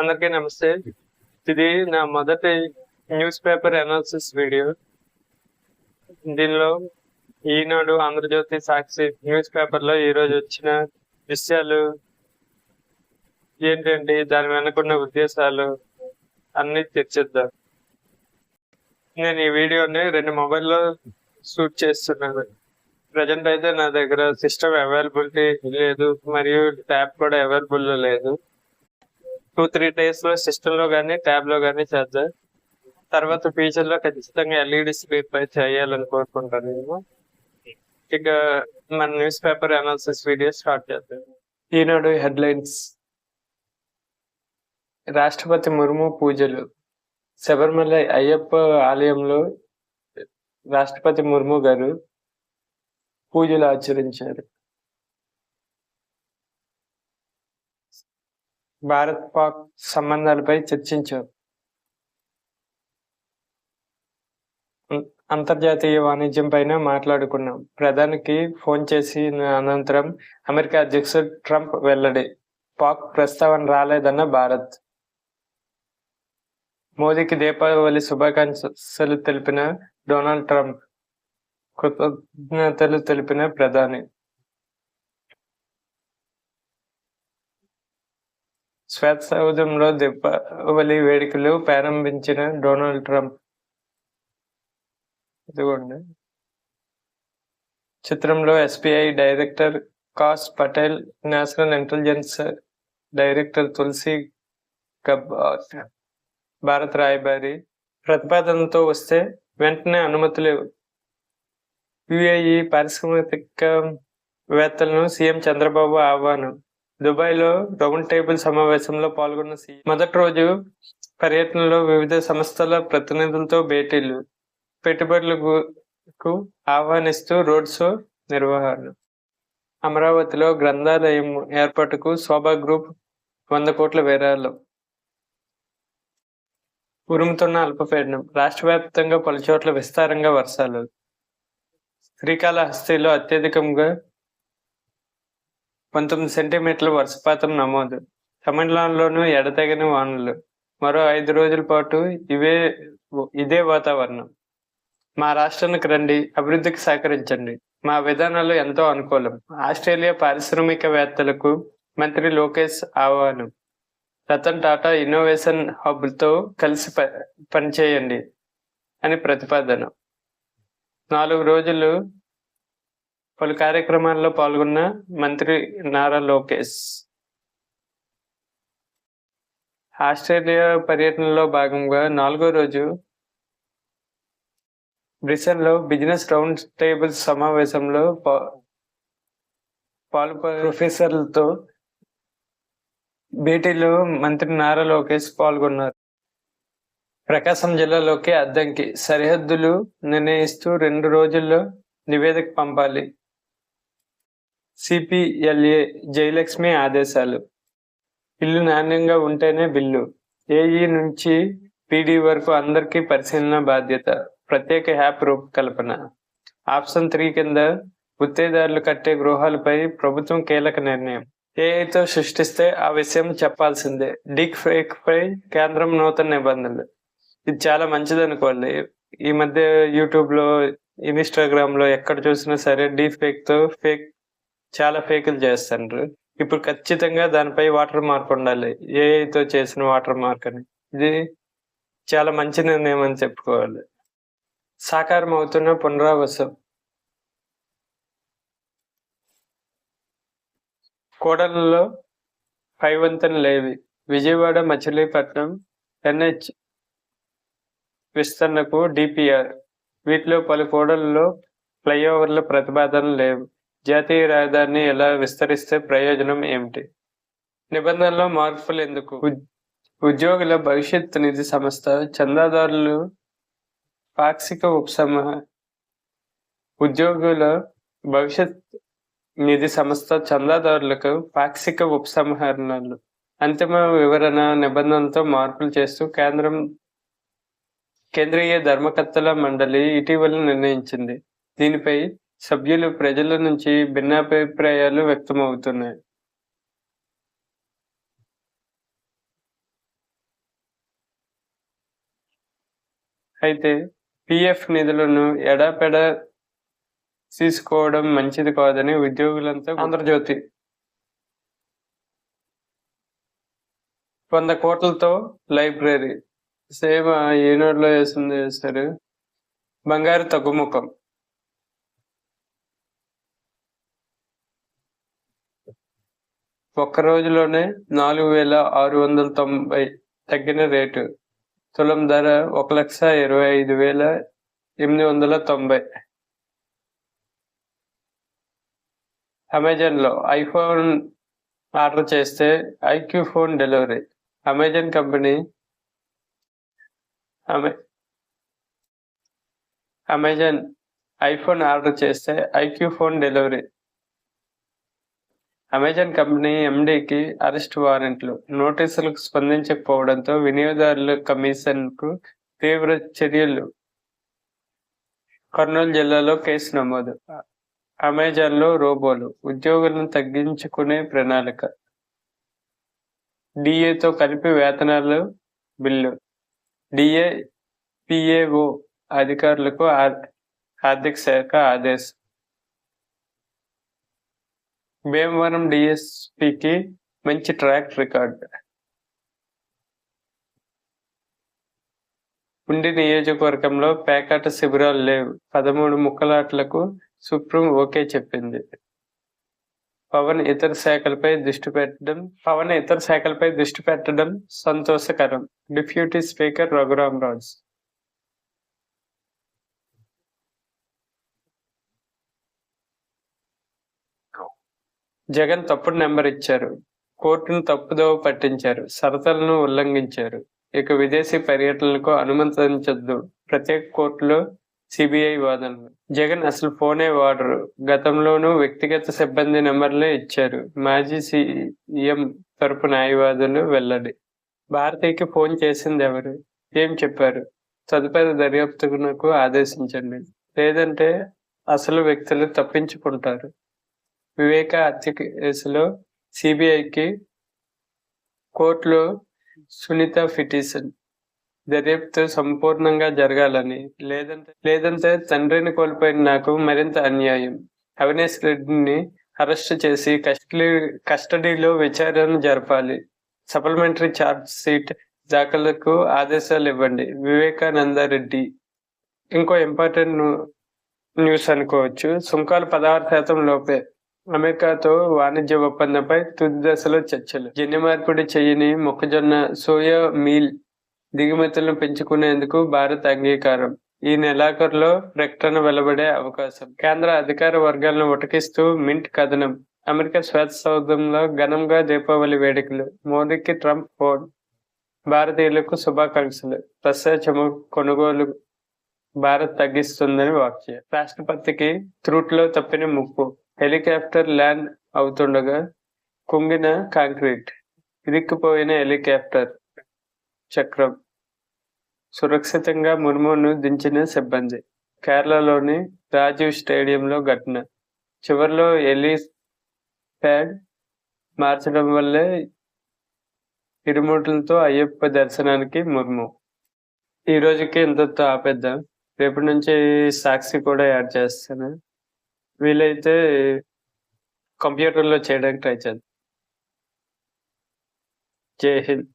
అందరికీ నమస్తే. ఇది నా మొదటి న్యూస్ పేపర్ అనాలిసిస్ వీడియో. దీనిలో ఈనాడు ఆంధ్రజ్యోతి సాక్షి న్యూస్ పేపర్లో ఈరోజు వచ్చిన విషయాలు ఏంటంటే దాని వెనుకున్న ఉద్దేశాలు అన్ని చర్చిద్దాం నేను ఈ వీడియోని రెండు మొబైల్లో షూట్ చేస్తున్నాను. ప్రజెంట్ అయితే నా దగ్గర సిస్టమ్ అవైలబిలిటీ లేదు మరియు ట్యాబ్ కూడా అవైలబుల్ లేదు. టూ త్రీ డేస్లో సిస్టమ్లో కానీ ట్యాబ్లో కానీ చేద్దాం. తర్వాత ఫ్యూచర్లో ఖచ్చితంగా ఎల్ఈడి స్క్రీన్ పై చేయాలని కోరుకుంటాను నేను. ఇక మన news paper analysis video start చేద్దాం. ఈనాడు హెడ్లైన్స్ రాష్ట్రపతి ముర్ము పూజలు. శబరిమల అయ్యప్ప ఆలయంలో రాష్ట్రపతి ముర్ము గారు పూజలు ఆచరించారు. భారత్ పాక్ సంబంధాలపై చర్చించారు. అంతర్జాతీయ వాణిజ్యం పైన మాట్లాడుకున్నాం. ప్రధానికి ఫోన్ చేసి అనంతరం అమెరికా అధ్యక్షుడు ట్రంప్ వెల్లడి. పాక్ ప్రస్తావన రాలేదన్న భారత్. మోదీకి దీపావళి శుభాకాంక్షలు తెలిపిన డొనాల్డ్ ట్రంప్. కృతజ్ఞతలు తెలిపిన ప్రధాని. శ్వేత సౌధంలో దీపావళి వేడుకలు ప్రారంభించిన డొనాల్డ్ ట్రంప్. ఇదిగోండి. చిత్రంలో SBI director Kash Patel national intelligence director Tulsi Gabbard భారత రాయబారి ప్రతిపాదనతో వస్తే వెంటనే అనుమతులు యుఏఈ పారిశ్రామిక వేత్తలను సీఎం చంద్రబాబు ఆహ్వానం. దుబాయ్లో రౌండ్ టేబుల్ సమావేశంలో పాల్గొన్న సీఎం మొదటి రోజు పర్యటనలో వివిధ సంస్థల ప్రతినిధులతో భేటీలు. పెట్టుబడులకు ఆహ్వానిస్తూ రోడ్ షో నిర్వహణ. అమరావతిలో గ్రంథాలయం ఏర్పాటుకు శోభా గ్రూప్ వంద కోట్ల విరాళం ఉరుముతున్న అల్పపీడనం రాష్ట్ర వ్యాప్తంగా పలుచోట్ల విస్తారంగా వర్షాలు. శ్రీకాళహస్తిలో అత్యధికంగా పంతొమ్మిది సెంటీమీటర్ల వర్షపాతం నమోదు. తమిళనాడులోనూ ఎడతెగని వానలు. మరో ఐదు రోజుల పాటు ఇవే ఇదే వాతావరణం. మా రాష్ట్రానికి రండి అభివృద్ధికి సహకరించండి. మా విధానాలు ఎంతో అనుకూలం. ఆస్ట్రేలియా పారిశ్రామికవేత్తలకు మంత్రి లోకేష్ ఆహ్వానం. రతన్ టాటా ఇన్నోవేషన్ హబ్తో కలిసి ప- పనిచేయండి అని ప్రతిపాదన. నాలుగు రోజులు పలు కార్యక్రమాల్లో పాల్గొన్న మంత్రి నారా లోకేష్. ఆస్ట్రేలియా పర్యటనలో భాగంగా నాలుగో రోజు బ్రిసన్లో బిజినెస్ రౌండ్ టేబుల్ సమావేశంలో పాలు ప్రొఫెసర్లతో భేటీలో మంత్రి నారా లోకేష్ పాల్గొన్నారు. ప్రకాశం జిల్లాలోకి అద్దంకి సరిహద్దులు నిర్ణయిస్తూ రెండు రోజుల్లో నివేదిక పంపాలి. సిపిఎల్ఏ జయలక్ష్మి ఆదేశాలు. ఇల్లు నాణ్యంగా ఉంటేనే బిల్లు. ఏఈ నుంచి పీడీ వరకు అందరికీ పరిశీలన బాధ్యత. ప్రత్యేక యాప్ రూపకల్పన. ఆప్షన్ త్రీ కింద గుత్తేదారులు కట్టే గృహాలపై ప్రభుత్వం కీలక నిర్ణయం. ఏఐతో సృష్టిస్తే ఆ విషయం చెప్పాల్సిందే. డిక్ ఫేక్ పై కేంద్రం నూతన నిబంధనలు. ఇది చాలా మంచిది అనుకోండి ఈ మధ్య యూట్యూబ్లో ఇన్స్టాగ్రామ్లో ఎక్కడ చూసినా సరే డీ ఫేక్తో ఫేక్ చాలా ఫేకులు చేస్తున్నారు ఇప్పుడు ఖచ్చితంగా దానిపై వాటర్ మార్క్ ఉండాలి. ఏఐతో చేసిన వాటర్ మార్క్ అని. ఇది చాలా మంచి నిర్ణయం అని చెప్పుకోవాలి. సాకారం అవుతున్న పునరావాసం. కోడలలో పైవంతన లేవి. విజయవాడ మచిలీపట్నం ఎన్హెచ్ విస్తరణకు డిపిఆర్. వీటిలో పలు కోడలలో ఫ్లైఓవర్ల ప్రతిపాదనలు లేవు. జాతీయ రహదారిని ఎలా విస్తరిస్తే ప్రయోజనం ఏమిటి? నిబంధనలో మార్పులు ఎందుకు? ఉద్- ఉద్యోగుల భవిష్యత్ నిధి సంస్థ చందాదారులు పాక్షిక ఉపసంహ ఉద్యోగుల భవిష్యత్ నిధి సంస్థ చందాదారులకు పాక్షిక ఉపసంహరణలు. అంతిమ వివరణ నిబంధనలతో మార్పులు చేస్తూ కేంద్రం కేంద్రీయ ధర్మకర్తల మండలి ఇటీవల నిర్ణయించింది. దీనిపై సభ్యులు ప్రజల నుంచి భిన్నాభిప్రాయాలు వ్యక్తమవుతున్నాయి. అయితే పిఎఫ్ నిధులను ఎడాపెడ తీసుకోవడం మంచిది కాదని ఉద్యోగులంతా ఆంధ్రజ్యోతి వంద కోట్లతో లైబ్రరీ సేమ్ ఏనాడులో వేసింది సరే బంగారు తగ్గుముఖం. ఒక్క రోజులోనే నాలుగు వేల ఆరు వందల తొంభై తగ్గిన రేటు. తులం ధర ఒక లక్ష ఇరవై ఐదు వేల ఎనిమిది వందల తొంభై. అమెజాన్లో ఐఫోన్ ఆర్డర్ చేస్తే iQOO phone delivery. Amazon company అమె అమెజాన్ ఐఫోన్ ఆర్డర్ చేస్తే iQOO phone delivery. Amazon company ఎండీకి arrest వారెంట్లు. నోటీసులకు స్పందించకపోవడంతో వినియోగదారుల కమిషన్కు తీవ్ర చర్యలు. కర్నూలు జిల్లాలో కేసు నమోదు. అమెజాన్లో రోబోలు. ఉద్యోగులను తగ్గించుకునే ప్రణాళిక. డిఏతో కలిపి వేతనాలు బిల్లు. డిఏ పిఏఓ అధికారులకు ఆర్- ఆర్థిక శాఖ ఆదేశం. భీమవరం డిఎస్పికి మంచి ట్రాక్ రికార్డ్ ఉండి నియోజకవర్గంలో పేకాట శిబిరాలు లేవు. పదమూడు ముక్కలాట్లకు సుప్రీం ఓకే చెప్పింది. పవన్ ఇతర శాఖలపై దృష్టి పెట్టడం పవన్ ఇతర శాఖలపై దృష్టి పెట్టడం సంతోషకరం. Deputy speaker Raghuram Raju. Jagan తప్పుడు నెంబర్ ఇచ్చారు. కోర్టును తప్పుదోవ పట్టించారు. షరతులను ఉల్లంఘించారు. ఇక విదేశీ పర్యటనలకు అనుమతించొద్దు ప్రత్యేక కోర్టులో సిబిఐ వాదనలు. జగన్ అసలు ఫోనే వాడరు. గతంలోనూ వ్యక్తిగత సిబ్బంది నెంబర్లే ఇచ్చారు. మాజీ సీఎం తరపు న్యాయవాదులు వెల్లడి. భారతీయకి ఫోన్ చేసింది ఎవరు ఏం చెప్పారు? తదుపరి దర్యాప్తునకు ఆదేశించండి. లేదంటే అసలు వ్యక్తులు తప్పించుకుంటారు. వివేక హత్య కేసులో సిబిఐకి కోర్టులో సునీత పిటిషన్. దర్యాప్తు సంపూర్ణంగా జరగాలని. లేదంటే లేదంటే తండ్రిని కోల్పోయిన నాకు మరింత అన్యాయం. అవినేష్ రెడ్డిని అరెస్ట్ చేసి కస్టడీ కస్టడీలో విచారణ జరపాలి. సప్లిమెంటరీ ఛార్జ్ షీట్ దాఖలకు ఆదేశాలు ఇవ్వండి. వివేకానందరెడ్డి. ఇంకో ఇంపార్టెంట్ న్యూస్ అనుకోవచ్చు. సుంకాలు పదహారు శాతం లోపే. అమెరికాతో వాణిజ్య ఒప్పందంపై తుది దశలో చర్చలు. జన్యు మార్పిడి చేయని మొక్కజొన్న సోయా మీల్ దిగుమతులను పెంచుకునేందుకు భారత్ అంగీకారం. ఈ నెలాఖరులో ప్రకటన వెలువడే అవకాశం. కేంద్ర అధికార వర్గాలను ఉటకిస్తూ మింట్ కథనం. అమెరికా శ్వేత సౌధంలో ఘనంగా దీపావళి వేడుకలు. మోదీకి ట్రంప్ ఫోన్. భారతీయులకు శుభాకాంక్షలు. రష్యా కొనుగోలు భారత్ తగ్గిస్తుందని వాక్య. రాష్ట్రపతికి త్రూట్లో తప్పిన ముప్పు. హెలికాప్టర్ ల్యాండ్ అవుతుండగా కుంగిన కాంక్రీట్ ఇరుక్కుపోయిన హెలికాప్టర్ చక్రం సురక్షితంగా ముర్మును దించిన సిబ్బంది. కేరళలోని రాజీవ్ స్టేడియంలో ఘటన. చివరిలో ఎలి ప్యాడ్ మార్చడం వల్లే ఇరుముట్లతో అయ్యప్ప దర్శనానికి ముర్ము. ఈ రోజుకి ఇంతతో ఆపేద్దాం. రేపటి నుంచి సాక్షి కూడా యాడ్ చేస్తాను. వీలైతే కంప్యూటర్లో చేయడానికి ట్రై చేద్దాం. జై హింద్.